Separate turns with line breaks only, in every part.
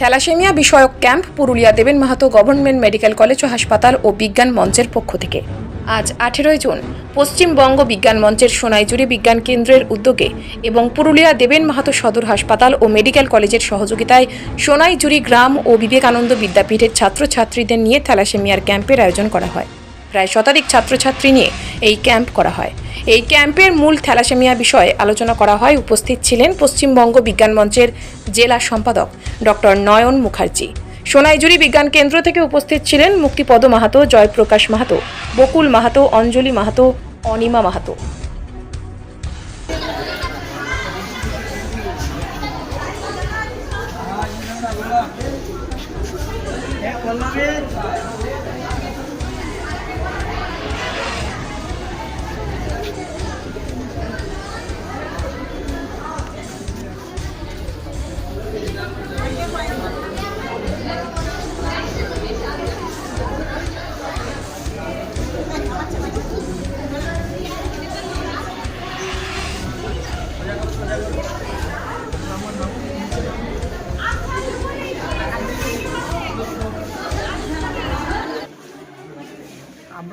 Thalassaemia বিষয়ক camp Purulia Deben Mahato government medical college ও হাসপাতাল ও বিজ্ঞান মঞ্চের পক্ষ থেকে। আজ আঠেরোই জুন পশ্চিমবঙ্গ বিজ্ঞান মঞ্চের সোনাইজুরি বিজ্ঞান কেন্দ্রের উদ্যোগে এবং পুরুলিয়া দেবেন মাহাতো সদর হাসপাতাল ও মেডিকেল কলেজের সহযোগিতায় সোনাইজুরি গ্রাম ও বিবেকানন্দ বিদ্যাপীঠের ছাত্রছাত্রীদের নিয়ে থ্যালাসেমিয়ার ক্যাম্পের আয়োজন করা হয়। প্রায় শতাধিক ছাত্রছাত্রী নিয়ে এই ক্যাম্প করা হয়। এই ক্যাম্পের মূল থ্যালাসেমিয়া বিষয়ে আলোচনা করা হয়। উপস্থিত ছিলেন পশ্চিমবঙ্গ বিজ্ঞান মঞ্চের জেলা সম্পাদক ডক্টর নয়ন মুখার্জি। সোনাইজুরি বিজ্ঞান কেন্দ্র থেকে উপস্থিত ছিলেন মুক্তিপদ মাহাতো, জয়প্রকাশ মাহাতো, বকুল মাহাতো, অঞ্জলি মাহাতো, অনিমা মাহাতো।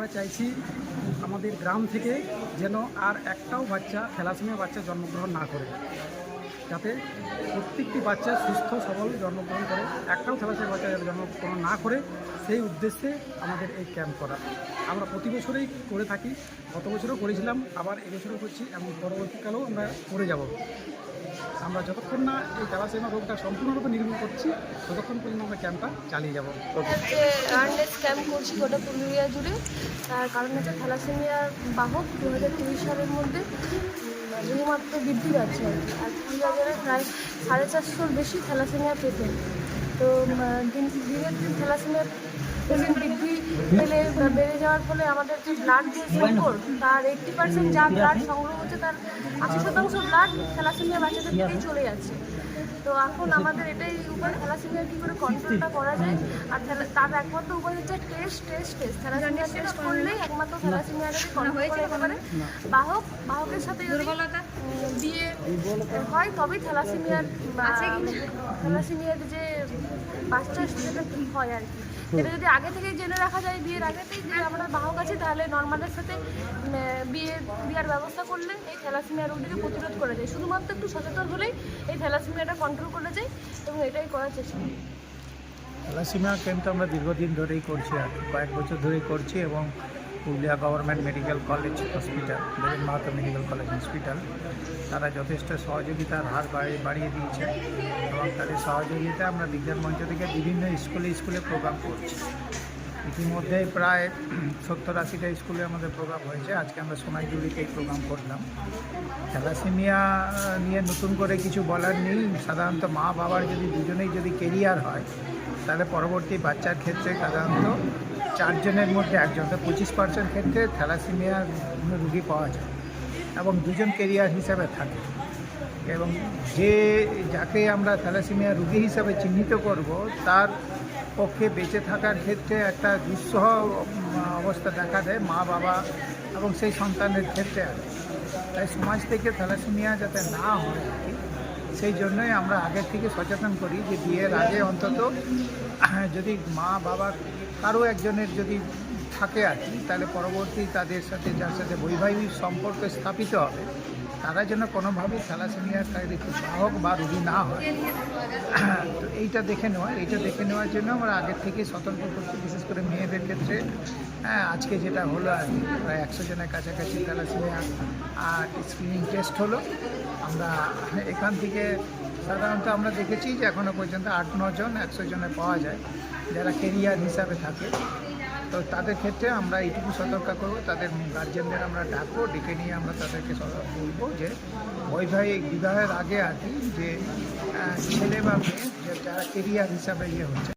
আমরা চাইছি আমাদের গ্রাম থেকে যেন আর একটাও বাচ্চা থ্যালাসেমিয়া বাচ্চা জন্মগ্রহণ না করে। যাতে প্রত্যেকটি বাচ্চা সুস্থ, সবল জন্মগ্রহণ করে, একটাও থ্যালাসেমিয়া বাচ্চা যাতে জন্মগ্রহণ না করে, সেই উদ্দেশ্যে আমাদের এই ক্যাম্প করা। আমরা প্রতি বছরেই করে থাকি। গত বছরও করেছিলাম, আবার এবছরও করছি এবং পরবর্তীকালেও আমরা করে যাব। আমরা যতক্ষণ না এই থ্যালাসেমিয়া রোগটা সম্পূর্ণরূপে নির্মূল করছি ততক্ষণ পর্যন্ত আমরা ক্যাম্পটা চালিয়ে যাব।
অ্যাওয়ারনেস ক্যাম্প করছি গোটা পুরুলিয়া জুড়ে তার কারণ হচ্ছে থ্যালাসেমিয়ার বাহক দু হাজার তিরিশ সালের মধ্যে বহুমাত্র বৃদ্ধি পাচ্ছে। আর পুরুলিয়া জেলায় প্রায় সাড়ে চারশোর বেশি থ্যালাসেমিয়া পেশেন্ট তো দিন দিনের দিন থ্যালাসেমিয়া পেশেন্ট বৃদ্ধি পেলে বেড়ে যাওয়ার ফলে আমাদের যে ব্লাড যে সংকট তার এইটটি পার্সেন্ট যা ব্লাড সংগ্রহ হচ্ছে তার আশি শতাংশ ব্লাড থ্যালাসেমিয়া বাচ্চাদের থেকেই চলে যাচ্ছে। তো এখন আমাদের এটাই উপায় থ্যালাসেমিয়া কী করে কন্ট্রোলটা করা যায়? আর তার একমাত্র উপায় হচ্ছে test test test thalassemia test করলেই একমাত্র থ্যালাসেমিয়াটাকে কন্ট্রোল করা পারে। বাহক বাহকের সাথে উম, বিয়ে হয় তবেই থ্যালাসেমিয়ার থ্যালাসেমিয়ার যে বাচ্চা সেটা ঠিক হয় আর কি? সেটা যদি আগে থেকে জেনে রাখা যায় বিয়ের আগেতেই যে আমরা বাহক আছি তাহলে নর্মালের সাথে বিয়ে দেওয়ার ব্যবস্থা করলে এই থ্যালাসেমিয়া রোগটিকে প্রতিরোধ করা যায়। শুধুমাত্র একটু সচেতন হলেই এই থ্যালাসেমিয়াটা কন্ট্রোল করা যায় এবং এটাই করার চেষ্টা করি।
থ্যালাসেমিয়া ক্যাম্পটা আমরা দীর্ঘদিন ধরেই করছি আর কয়েক বছর ধরেই করছি এবং Purulia government medical college hospital, Deben Mahato medical college hospital. তারা যথেষ্ট সহযোগিতার হার বাড়িয়ে দিয়েছে এবং তাদের সহযোগিতা আমরা বিজ্ঞান মঞ্চ থেকে বিভিন্ন স্কুলে স্কুলে প্রোগ্রাম করছি। ইতিমধ্যে প্রায় সত্তর আশিটা স্কুলে আমাদের প্রোগ্রাম হয়েছে। আজকে আমরা সোনাইজুড়িতে এই প্রোগ্রাম করলাম। থ্যালাসেমিয়া নিয়ে নতুন করে কিছু বলার নেই। সাধারণত মা বাবার যদি দুজনেই যদি কেরিয়ার হয়, তাহলে পরবর্তী বাচ্চার ক্ষেত্রে সাধারণত চারজনের মধ্যে একজন পঁচিশ পার্সেন্ট ক্ষেত্রে থ্যালাসেমিয়া রুগী পাওয়া যায় এবং দুজন কেরিয়ার হিসাবে থাকে এবং যে যাকে আমরা থ্যালাসেমিয়া রুগী হিসাবে চিহ্নিত করব, তার পক্ষে বেঁচে থাকার ক্ষেত্রে একটা দুঃসহ অবস্থা দেখা দেয় মা, বাবা এবং সেই সন্তানের ক্ষেত্রে আর। তাই সমাজ থেকে থ্যালাসেমিয়া যাতে না হয় সেই জন্যই আমরা আগের থেকে সচেতন করি যে বিয়ের আগে অন্তত যদি মা বাবা কারও একজনের যদি থাকে আর কি, তাহলে পরবর্তী তাদের সাথে, যার সাথে বৈবাহিক সম্পর্ক স্থাপিত হবে, তারা যেন কোনোভাবেই থ্যালাসেমিয়ার বাহক বা রুগী না হয়। তো এইটা দেখে নেওয়া, এইটা দেখে নেওয়ার জন্য আমরা আগের থেকে সতর্ক করছি, বিশেষ করে মেয়েদের ক্ষেত্রে। হ্যাঁ আজকে যেটা হলো আর কি, প্রায় একশো জনের কাছাকাছি থ্যালাসেমিয়া আর স্ক্রিনিং টেস্ট হলো। আমরা এখান থেকে সাধারণত আমরা দেখেছি যে এখনও পর্যন্ত আট নজন একশো জনে পাওয়া যায় যারা কেরিয়ার হিসাবে থাকে। তো তাদের ক্ষেত্রে আমরা এইটুকু সতর্ক করব। তাদের গার্জেনদের আমরা ডাকবো, ডেকে নিয়ে আমরা তাদেরকে বলব যে বৈবাহিক বিবাহের আগে আর কি যে ছেলে বা মেয়ে যারা কেরিয়ার হিসাবে ইয়ে হচ্ছে